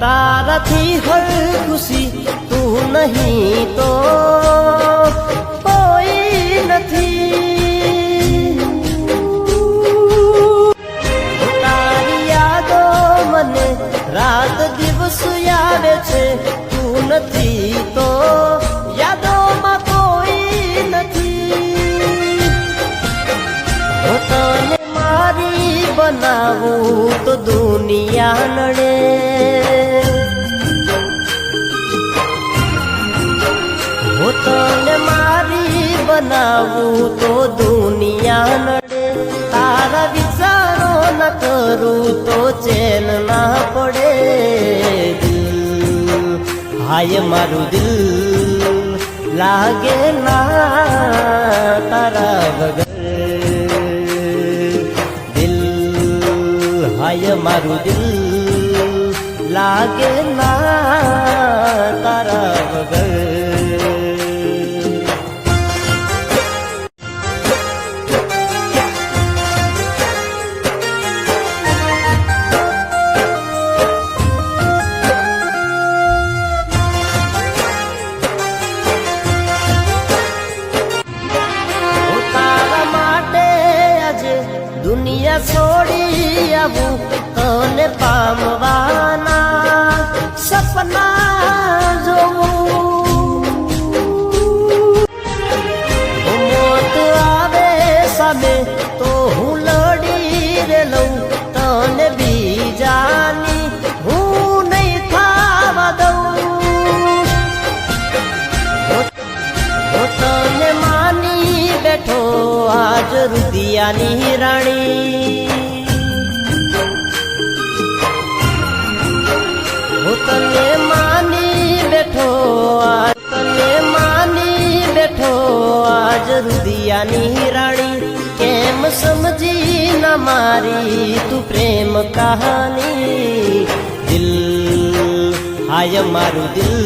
તારાથી હર ખુશી તું નહીં તો કોઈ નથી તારી યાદો મને રાત દિવસ આવે છે તું નથી તો યાદોમાં કોઈ નથી તને મારી બનાવું તો દુનિયા નડે બનાવું તો દુનિયા નડે. તારા વિચારો ન કરું તો ચેન ના પડે હાય મારું દિલ, લાગે ના તારા વગર. દિલ, હાય મારું દિલ, લાગે ના તારા વગર. દુનિયા છોડી આવું તને પામવાના. રુદિયાની રાણી. હું તને માની બેઠો આજ તને માની બેઠો, આજ રુદિયાની રાણી. કેમ સમજી ના મારી તું પ્રેમ કહાની? દિલ, હાય મારું દિલ.